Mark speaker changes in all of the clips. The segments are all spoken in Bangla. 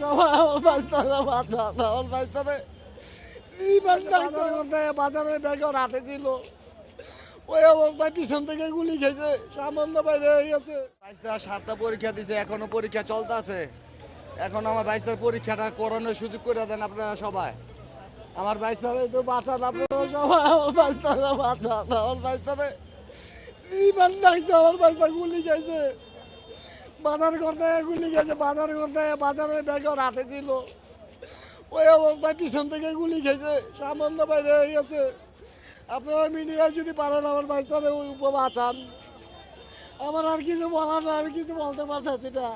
Speaker 1: সবাই বাইস্তারে বাঁচান আমার বাইস্তারে বাজার করতে বাজারে ব্যাগর হাতে ছিল ওই অবস্থায় পিছন থেকে গুলি খেয়েছে সামান্য বাইরে হয়ে গেছে বাইশটা সাতটা পরীক্ষা দিছে এখনও পরীক্ষা চলতেছে এখন আমার বাইশটার পরীক্ষাটা করানোর সুযোগ করে দেন আপনারা সবাই আমার বাইশটারে একটু বাঁচান আপনারা সবাই আমার বাইশটারে বাঁচান আমার বাইশটারে ইমান লাগছে আমার বাইশটা গুলি খেয়েছে বাজার করতে গুলি গেছে বাজার করতে বাজারে ব্যাগর হাতে ছিল। ওই অবস্থায় পিছন থেকে গুলি খেয়েছে, সামান্য বাইরে হয়ে গেছে। আপনারা মিডিয়ায় যদি পারেন আমার বাইকটারে বাঁচান আমার আর কিছু বলার না আমি কিছু বলতে পারতেছি না।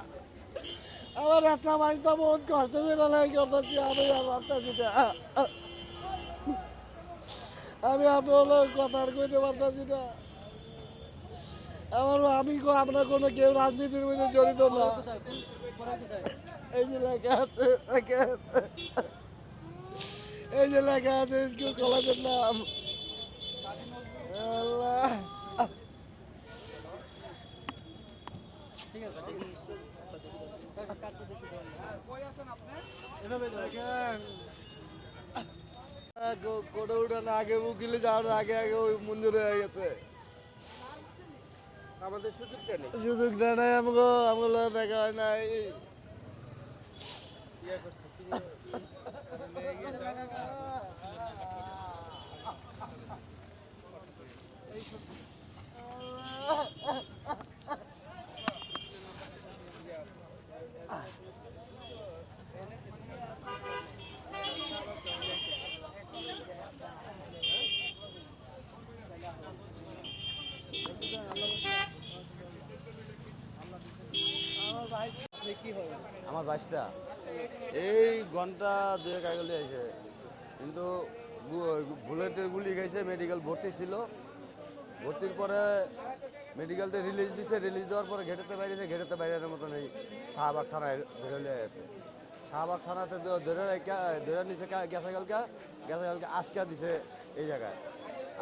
Speaker 1: আমার একটা বাইকটা বহুত কষ্ট করে নাই করতেছি, আমি আর পারতেছি না। আমি আপনার কথা আর কইতে পারতেছি না। আমার আমি আমরা কোনো কেউ রাজনীতির মধ্যে জড়িত না। এই যে লেখা আছে, লেখা এই যে লেখা আছে, স্কুল কলেজের নাম। আল্লাহ। কোটা উঠানো আগে উকিলে যাওয়ার আগে আগে ওই মঞ্জুর হয়ে গেছে।
Speaker 2: আমাদের সুযোগটা নেই।
Speaker 1: সুযোগ দেয় নাই আমগো আমগুলো দেখা হয় নাই। আমার বাইশটা এই ঘণ্টা দুয়েক আগে আছে কিন্তু বুলেটের গুলি খাইছে মেডিকেল ভর্তি ছিল। ভর্তির পরে মেডিকেলতে রিলিজ দিছে রিলিজ দেওয়ার পরে ঘেটেতে বাইরেছে ঘেটেতে বাইরের মতন এই শাহবাগ থানায় ধরে লিয়ে আছে শাহবাগ থানাতে ধরে ধরে নিছে গেছে কালকা গেছে কালকে আজকে দিছে এই জায়গায়।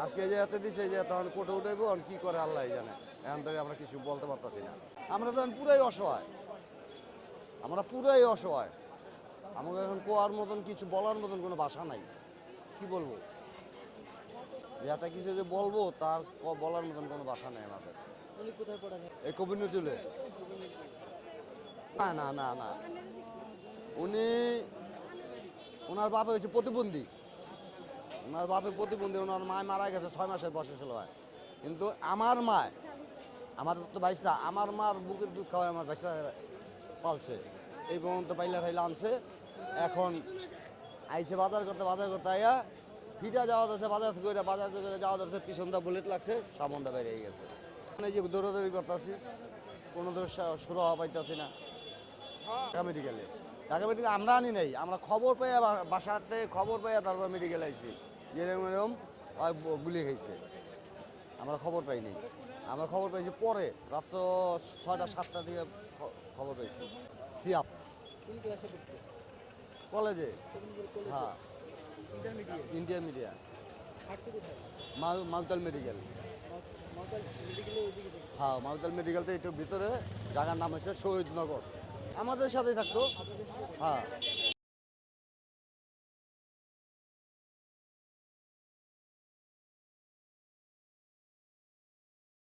Speaker 1: আজকে এই জায়গাতে দিছে যে তখন কোর্টে উঠাইবো কি করে আল্লাহ জানে। এখন থেকে আমরা কিছু বলতে পারতাছি না। আমরা তখন পুরাই অসহায়। আমরা পুরাই অসহায়। আমাকে এখন কোয়ার মতন কিছু বলার মতন কোনো ভাষা নাই। কি বলব? যে একটা কিছু যে বলব, তার বলার মতন কোনো ভাষা নেই আমাদের। এই কবির তুলে না না না না। উনি ওনার বাপে হচ্ছে প্রতিবন্ধী। ওনার বাপে প্রতিবন্ধী ওনার মায় মারা গেছে ছয় মাসের বয়সে ছিল ভাই। কিন্তু আমার মায়, আমার তো বাইশটা আমার মার বুকের দুধ খাওয়ায় আমার বাইশটা পালছে। এই পর্যন্ত পাইলা ফাইলা আনছে এখন আইসে বাজার করতে বাজার করতে আইয়া ফিটা যাওয়া ধরছে, বাজার ওইটা বাজার থেকে যাওয়া ধরছে পিছনটা বুলেট লাগছে, সামনটা বেরিয়ে গেছে। এই যে দৌড়াদৌড়ি করতেছি, কোনো দোষ হওয়া পাইতেছি না। ঢাকা মেডিকেলে ঢাকা মেডিকেল আমরা আনি নাই, আমরা খবর বা- বাসাতে খবর পেয়ে তারপর মেডিকেল আইছি। যে এরকম গুলি খাইছে। আমরা খবর পাইনি আমরা খবর পাইছি পরে, রাত্র ছয়টা, সাতটা দিকে খবর পাইছি সিয়াপ। কলেজে? হ্যাঁ। Indian media. মাউতাল মেডিকেল। হ্যাঁ মাউতাল মেডিকেল তো একটু ভিতরে, জায়গার নাম হচ্ছে শহীদনগর। আমাদের সাথেই থাকতো। হ্যাঁ।